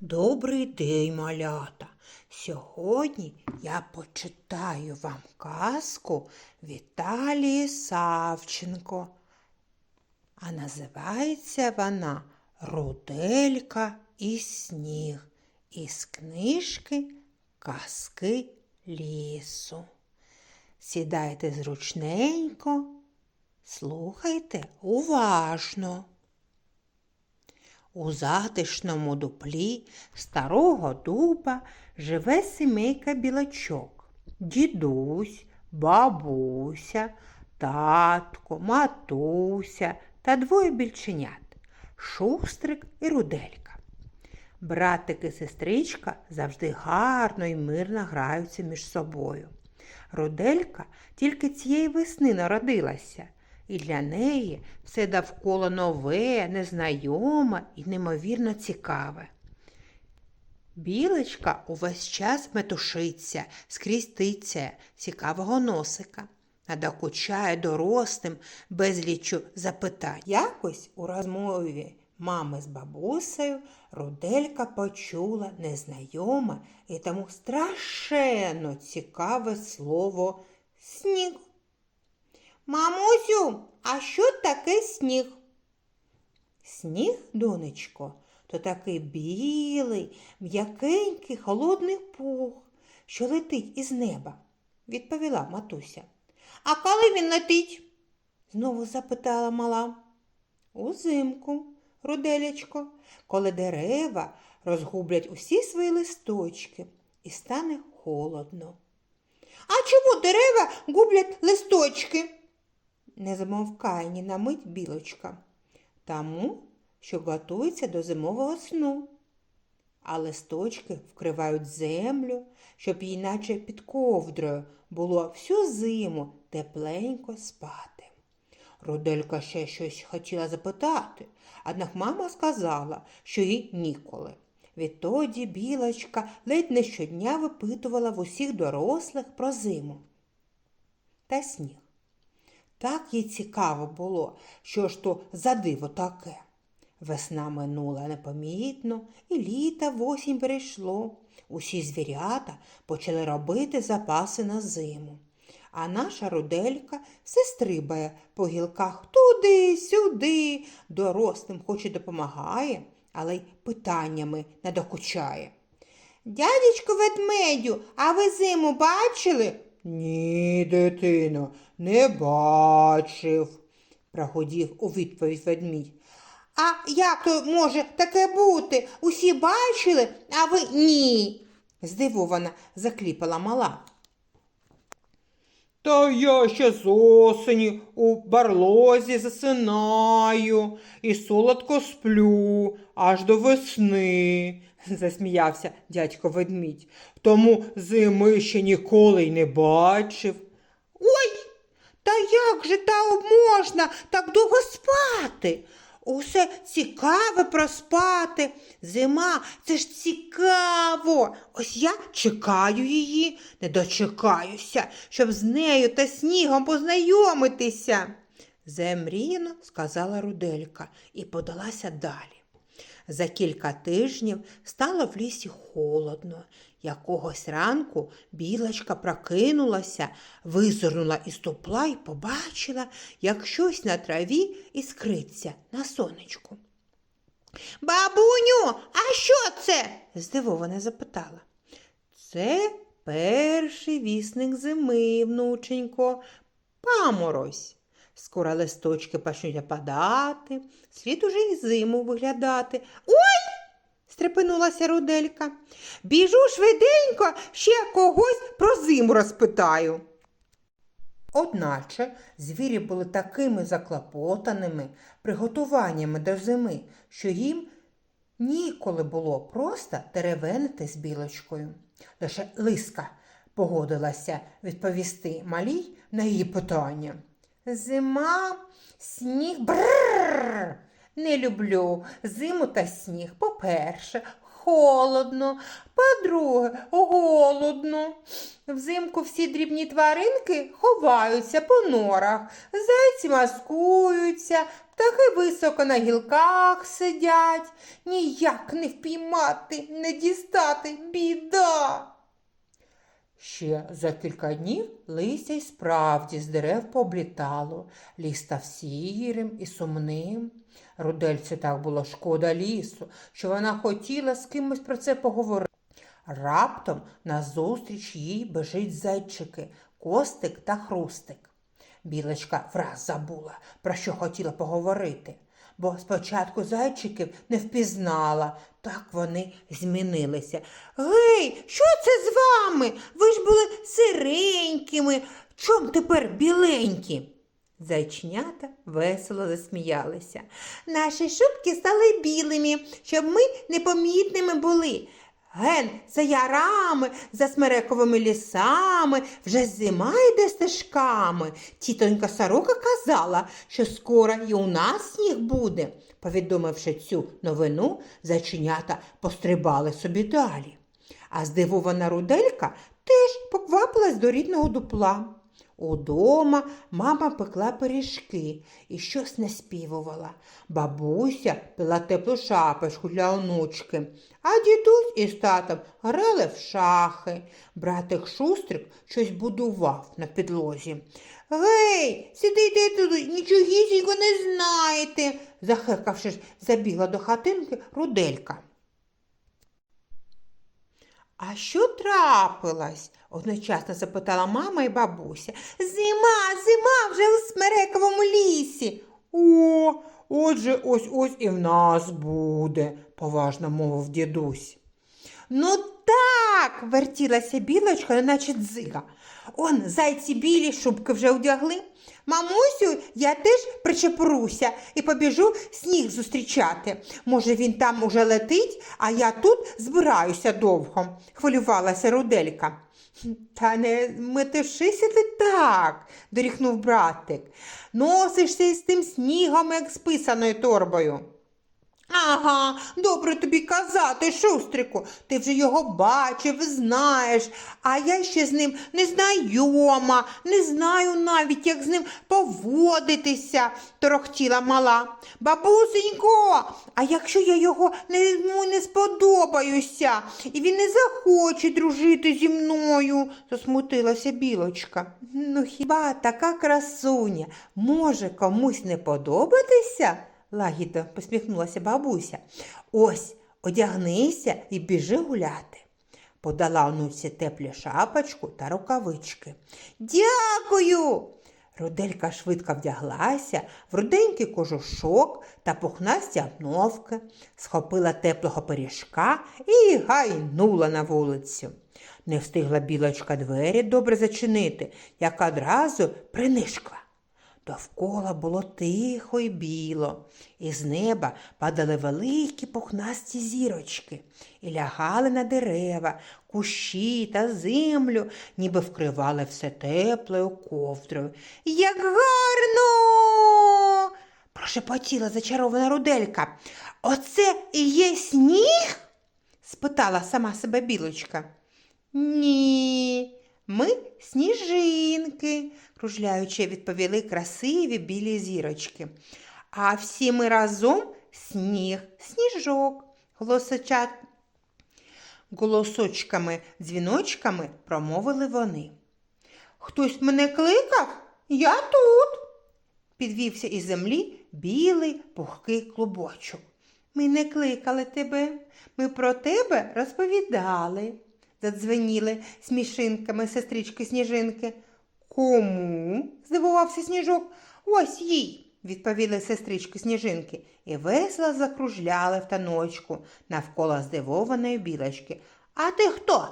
Добрий день, малята. Сьогодні я почитаю вам казку Віталії Савченко. А називається вона Руделька і сніг із книжки Казки лісу. Сідайте зручненько, слухайте уважно. У затишному дуплі старого дуба живе сімейка білочок. Дідусь, бабуся, татко, матуся та двоє більченят шустрик і руделька. Братик і сестричка завжди гарно і мирно граються між собою. Руделька тільки цієї весни народилася, і для неї все довкола нове, незнайоме і неймовірно цікаве. Білочка увесь час метушиться, скрізь тицяє цікавого носика, надокучає дорослим безлічу запитань. Якось у розмові мами з бабусею Руделька почула незнайоме і тому страшенно цікаве слово сніг. Мамусю, а що таке сніг? Сніг, донечко, то такий білий, м'якенький, холодний пух, що летить із неба, відповіла матуся. А коли він летить? знову запитала мала. Узимку, руделячко, коли дерева розгублять усі свої листочки і стане холодно. А чому дерева гублять листочки? Не замовкає ні на мить білочка. Тому, що готується до зимового сну. А листочки вкривають землю, щоб їй, наче під ковдрою, було всю зиму тепленько спати. Руделька ще щось хотіла запитати, однак мама сказала, що їй ніколи. Відтоді білочка ледь не щодня випитувала в усіх дорослих про зиму та сніг. Так їй цікаво було, що ж то за диво таке. Весна минула непомітно, і літа в перейшло. Усі звірята почали робити запаси на зиму. А наша руделька все стрибає по гілках туди, сюди, дорослим хоч і допомагає, але й питаннями не докучає. Дядечко ведмедю, а ви зиму бачили? Ні, дитино, не бачив, прогудів у відповідь ведмідь. А як то може таке бути? Усі бачили, а ви ні. здивована закліпала мала. Та я ще з осені у барлозі засинаю і солодко сплю аж до весни, засміявся дядько ведмідь. Тому зими ще ніколи й не бачив. Та як же та можна так довго спати? Усе цікаве проспати. Зима, це ж цікаво. Ось я чекаю її, не дочекаюся, щоб з нею та снігом познайомитися. Земріно, сказала Руделька і подалася далі. За кілька тижнів стало в лісі холодно. Якогось ранку білочка прокинулася, визирнула із тупла і побачила, як щось на траві іскриться на сонечку. Бабуню, а що це? здивовано запитала. Це перший вісник зими, внученько, паморозь. Скоро листочки почнуть опадати, слід уже й зиму виглядати. Ой! стрепенулася Руделька. Біжу швиденько, ще когось про зиму розпитаю. Одначе звірі були такими заклопотаними приготуваннями до зими, що їм ніколи було просто теревенити з білочкою. Лише лиска погодилася відповісти малій на її питання. Зима, сніг, бррр. Не люблю зиму та сніг. По-перше, холодно, по-друге, голодно. Взимку всі дрібні тваринки ховаються по норах, зайці маскуються, птахи високо на гілках сидять. Ніяк не впіймати, не дістати біда. Ще за кілька днів листя й справді з дерев пооблітало, ліс став сірим і сумним. Рудельці так було шкода лісу, що вона хотіла з кимось про це поговорити. Раптом назустріч їй бежить зайчики, костик та хрустик. Білочка враз забула, про що хотіла поговорити, бо спочатку зайчиків не впізнала, так вони змінилися. Гей, що це з вами? Ви ж були сиренькими. Чом тепер біленькі? Зайченята весело засміялися. Наші шубки стали білими, щоб ми непомітними були. Ген за ярами, за смерековими лісами, вже зима йде стежками. Тітонька сорока казала, що скоро і у нас сніг буде. Повідомивши цю новину, заченята пострибали собі далі. А здивована руделька теж поквапилась до рідного дупла. Удома мама пекла пиріжки і щось наспівувала. Бабуся пила теплу шапочку для онучки, а дідусь із татом грали в шахи. Братик Шустрик щось будував на підлозі. Гей, сидите тут, нічогісінько не знаєте, захекавшись, забігла до хатинки руделька. А що трапилось? одночасно запитала мама і бабуся. Зима, зима вже у смерековому лісі. О, отже, ось ось і в нас буде, поважно мовив дідусь. Ну так, вертілася білочка, наче дзига. Он зайці білі шубки вже одягли. Мамусю, я теж причепуруся і побіжу сніг зустрічати. Може, він там уже летить, а я тут збираюся довго, хвилювалася Руделька. Та не метишися ти так, доріхнув братик. Носишся із тим снігом, як з писаною торбою. Ага, добре тобі казати, шустрику. Ти вже його бачив, знаєш, а я ще з ним не знайома, не знаю навіть, як з ним поводитися, торохтіла мала. Бабусенько, а якщо я його не, йому не сподобаюся, і він не захоче дружити зі мною, засмутилася білочка. Ну хіба така красуня може комусь не подобатися? Лагідно посміхнулася бабуся. Ось одягнися і біжи гуляти. Подала онуці теплі шапочку та рукавички. Дякую. Руделька швидко вдяглася в руденький кожушок та пухнасті обновки, схопила теплого пиріжка і гайнула на вулицю. Не встигла білочка двері добре зачинити, як одразу принишкла. Довкола було тихо й біло, і з неба падали великі пухнасті зірочки і лягали на дерева, кущі та землю, ніби вкривали все теплою ковдрою. Як гарно! прошепотіла зачарована руделька. Оце і є сніг? спитала сама себе білочка. Ні, ми сніжинки, кружляючи, відповіли красиві білі зірочки. А всі ми разом сніг, сніжок, голосочат. Голосочками, дзвіночками промовили вони. Хтось мене кликав? Я тут. Підвівся із землі білий пухкий клубочок. Ми не кликали тебе, ми про тебе розповідали, задзвеніли смішинками сестрички сніжинки. Кому? здивувався сніжок. Ось їй, відповіли сестрички сніжинки, і весело закружляли в таночку навколо здивованої білочки. А ти хто?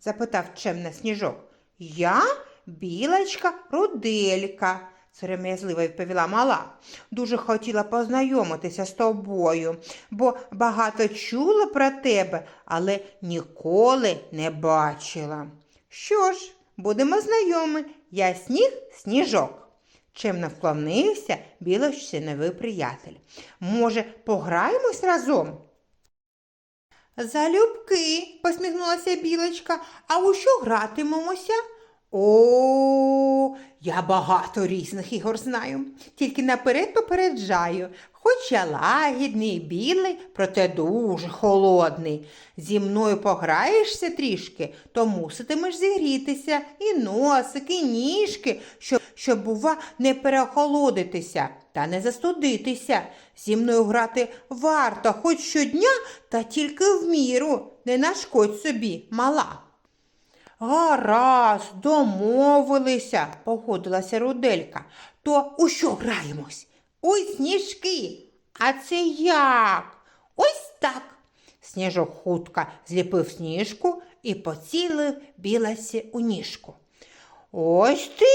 запитав чемна сніжок. Я білочка руделька, сором'язливо відповіла мала. Дуже хотіла познайомитися з тобою, бо багато чула про тебе, але ніколи не бачила. Що ж, будемо знайомі, я сніг сніжок. Чемно вклонився білощиновий приятель. Може, пограємось разом? Залюбки, посміхнулася білочка. А у що гратимемося? О, я багато різних ігор знаю, тільки наперед попереджаю. Хоч я лагідний, білий, проте дуже холодний. Зі мною пограєшся трішки, то муситимеш зігрітися і носик, і ніжки, щоб, щоб бува, не переохолодитися та не застудитися. Зі мною грати варто хоч щодня, та тільки в міру, не нашкодь собі, мала. Гаразд, домовилися, погодилася Руделька. То у що граємось? У сніжки. А це як? Ось так. Сніжок хутко зліпив сніжку і поцілив біласі у ніжку. Ось ти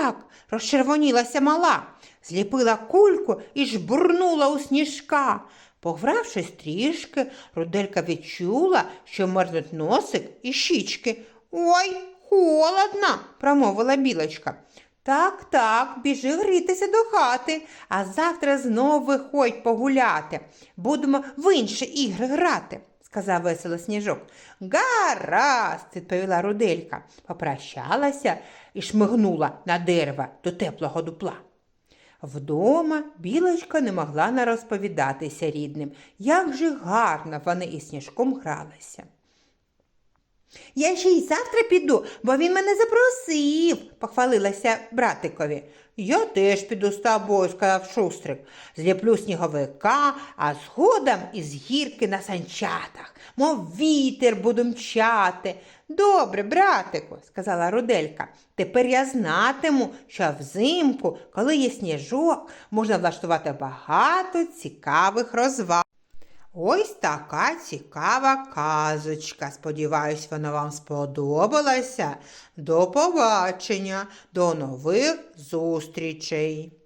як? розчервонілася мала, зліпила кульку і жбурнула у сніжка. Погравшись трішки, Руделька відчула, що мерзнуть носик і щічки. Ой, холодно, промовила білочка. Так, так, біжи грітися до хати, а завтра знов виходь погуляти. Будемо в інші ігри грати, сказав весело сніжок. Гаразд, відповіла Руделька, попрощалася і шмигнула на дерево до теплого дупла. Вдома білочка не могла не розповідатися рідним, як же гарно вони із сніжком гралися. Я ще й завтра піду, бо він мене запросив, похвалилася братикові. Я теж піду з тобою, сказав шустрик. Зліплю сніговика, а згодом із гірки на санчатах, мов вітер буду мчати. Добре, братику, сказала Руделька. Тепер я знатиму, що взимку, коли є сніжок, можна влаштувати багато цікавих розваг. Ось така цікава казочка. Сподіваюсь, вона вам сподобалася. До побачення, до нових зустрічей.